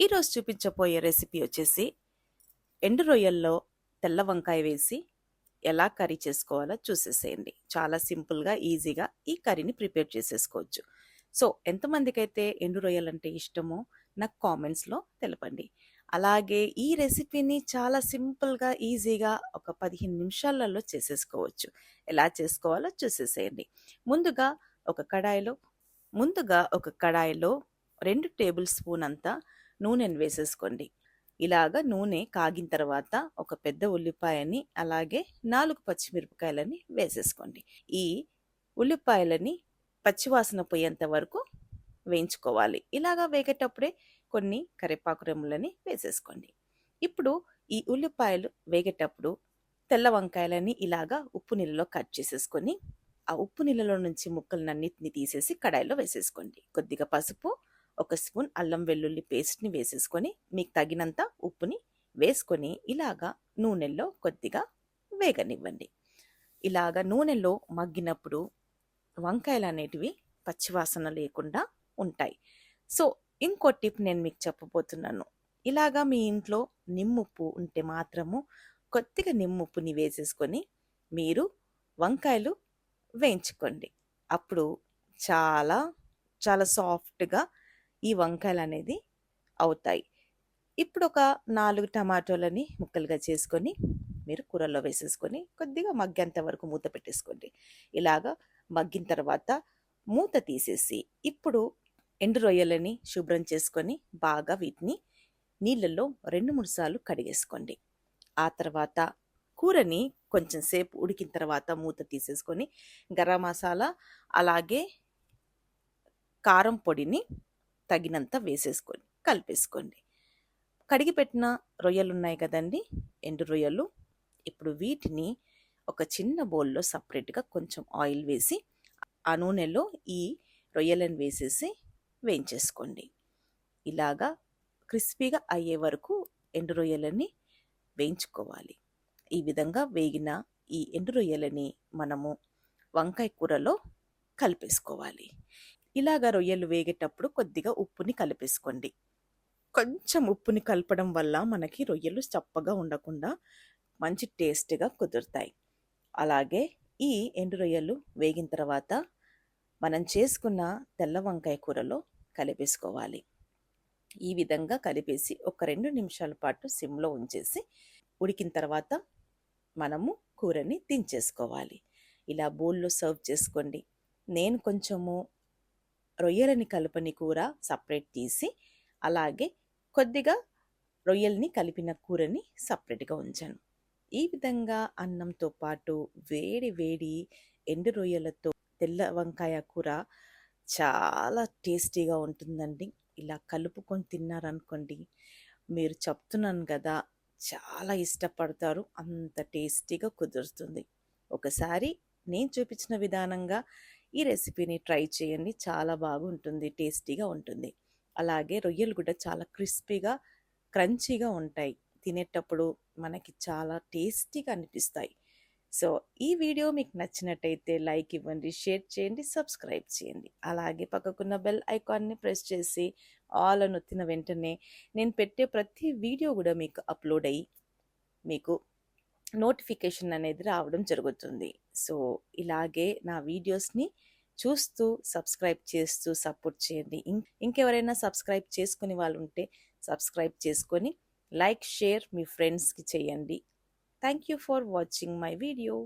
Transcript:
ఈరోజు చూపించబోయే రెసిపీ వచ్చేసి ఎండు రొయ్యల్లో తెల్ల వంకాయ వేసి ఎలా కర్రీ చేసుకోవాలో చూసేసేయండి. చాలా సింపుల్గా ఈజీగా ఈ కర్రీని ప్రిపేర్ చేసేసుకోవచ్చు. సో ఎంతమందికైతే ఎండు రొయ్యలు అంటే ఇష్టమో నాకు కామెంట్స్లో తెలపండి. అలాగే ఈ రెసిపీని చాలా సింపుల్గా ఈజీగా ఒక పదిహేను నిమిషాలలో చేసేసుకోవచ్చు. ఎలా చేసుకోవాలో చూసేసేయండి. ముందుగా ఒక కడాయిలో ముందుగా ఒక కడాయిలో రెండు టేబుల్ స్పూన్ అంతా నూనెను వేసేసుకోండి. ఇలాగ నూనె కాగిన తర్వాత ఒక పెద్ద ఉల్లిపాయని అలాగే నాలుగు పచ్చిమిరపకాయలని వేసేసుకోండి. ఈ ఉల్లిపాయలని పచ్చివాసన పోయేంత వరకు వేయించుకోవాలి. ఇలాగా వేగేటప్పుడే కొన్ని కరివేపాకు రెమ్ములని వేసేసుకోండి. ఇప్పుడు ఈ ఉల్లిపాయలు వేగేటప్పుడు తెల్ల వంకాయలని ఇలాగా ఉప్పు నీళ్ళలో కట్ చేసేసుకొని ఆ ఉప్పు నీళ్ళలో నుంచి ముక్కలన్నిటిని తీసేసి కడాయిలో వేసేసుకోండి. కొద్దిగా పసుపు ఒక స్పూన్ అల్లం వెల్లుల్లి పేస్ట్ని వేసేసుకొని మీకు తగినంత ఉప్పుని వేసుకొని ఇలాగా నూనెల్లో కొద్దిగా వేగనివ్వండి. ఇలాగా నూనెలో మగ్గినప్పుడు వంకాయలు అనేటివి పచ్చివాసన లేకుండా ఉంటాయి. సో ఇంకో టిప్ నేను మీకు చెప్పబోతున్నాను. ఇలాగా మీ ఇంట్లో నిమ్ముప్పు ఉంటే మాత్రము కొద్దిగా నిమ్ముప్పుని వేసేసుకొని మీరు వంకాయలు వేయించుకోండి. అప్పుడు చాలా చాలా సాఫ్ట్గా ఈ వంకాయలు అనేది అవుతాయి. ఇప్పుడు ఒక నాలుగు టమాటోలని ముక్కలుగా చేసుకొని మీరు కూరల్లో వేసేసుకొని కొద్దిగా మగ్గేంత వరకు మూత పెట్టేసుకోండి. ఇలాగా మగ్గిన తర్వాత మూత తీసేసి ఇప్పుడు ఎండు రొయ్యలని శుభ్రం చేసుకొని బాగా వీటిని నీళ్ళల్లో రెండు మూడు సార్లు కడిగేసుకోండి. ఆ తర్వాత కూరని కొంచెం సేపు ఉడికిన తర్వాత మూత తీసేసుకొని గరం మసాలా అలాగే కారం పొడిని తగినంత వేసేసుకొని కలిపేసుకోండి. కడిగి పెట్టిన రొయ్యలు ఉన్నాయి కదండి ఎండు రొయ్యలు. ఇప్పుడు వీటిని ఒక చిన్న బౌల్లో సపరేట్గా కొంచెం ఆయిల్ వేసి ఆ నూనెలో ఈ రొయ్యలను వేసేసి వేయించేసుకోండి. ఇలాగా క్రిస్పీగా అయ్యే వరకు ఎండు రొయ్యలని వేయించుకోవాలి. ఈ విధంగా వేగిన ఈ ఎండు రొయ్యలని మనము వంకాయ కూరలో కలిపేసుకోవాలి. ఇలాగ రొయ్యలు వేగేటప్పుడు కొద్దిగా ఉప్పుని కలిపేసుకోండి. కొంచెం ఉప్పుని కలపడం వల్ల మనకి రొయ్యలు చప్పగా ఉండకుండా మంచి టేస్ట్గా కుదురుతాయి. అలాగే ఈ ఎండు రొయ్యలు వేగిన తర్వాత మనం చేసుకున్న తెల్ల వంకాయ కూరలో కలిపేసుకోవాలి. ఈ విధంగా కలిపేసి ఒక రెండు నిమిషాల పాటు సిమ్లో ఉంచేసి ఉడికిన తర్వాత మనము కూరని దించేసుకోవాలి. ఇలా బౌల్లో సర్వ్ చేసుకోండి. నేను కొంచెము రొయ్యలని కలపని కూర సపరేట్ తీసి అలాగే కొద్దిగా రొయ్యల్ని కలిపిన కూరని సపరేట్గా ఉంచాను. ఈ విధంగా అన్నంతో పాటు వేడి వేడి ఎండు రొయ్యలతో తెల్ల వంకాయ కూర చాలా టేస్టీగా ఉంటుందండి. ఇలా కలుపుకొని తిన్నారనుకోండి మీరు చెప్తున్నాను కదా చాలా ఇష్టపడతారు అంత టేస్టీగా కుదురుతుంది. ఒకసారి నేను చూపించిన విధానంగా ఈ రెసిపీని ట్రై చేయండి. చాలా బాగుంటుంది టేస్టీగా ఉంటుంది. అలాగే రొయ్యలు కూడా చాలా క్రిస్పీగా క్రంచీగా ఉంటాయి. తినేటప్పుడు మనకి చాలా టేస్టీగా అనిపిస్తాయి. సో ఈ వీడియో మీకు నచ్చినట్టయితే లైక్ ఇవ్వండి షేర్ చేయండి సబ్స్క్రైబ్ చేయండి. అలాగే పక్కకున్న బెల్ ఐకాన్ని ప్రెస్ చేసి ఆల్ అని వెంటనే నేను పెట్టే ప్రతి వీడియో కూడా మీకు అప్లోడ్ అయ్యి మీకు నోటిఫికేషన్ అనేది రావడం జరుగుతుంది. సో ఇలాగే నా వీడియోస్ని చూస్తూ సబ్స్క్రైబ్ చేస్తూ సపోర్ట్ చేయండి. ఇంకెవరైనా సబ్స్క్రైబ్ చేసుకుని వాళ్ళు ఉంటే సబ్స్క్రైబ్ చేసుకొని లైక్ షేర్ మీ ఫ్రెండ్స్కి చేయండి. Thank you for watching my video.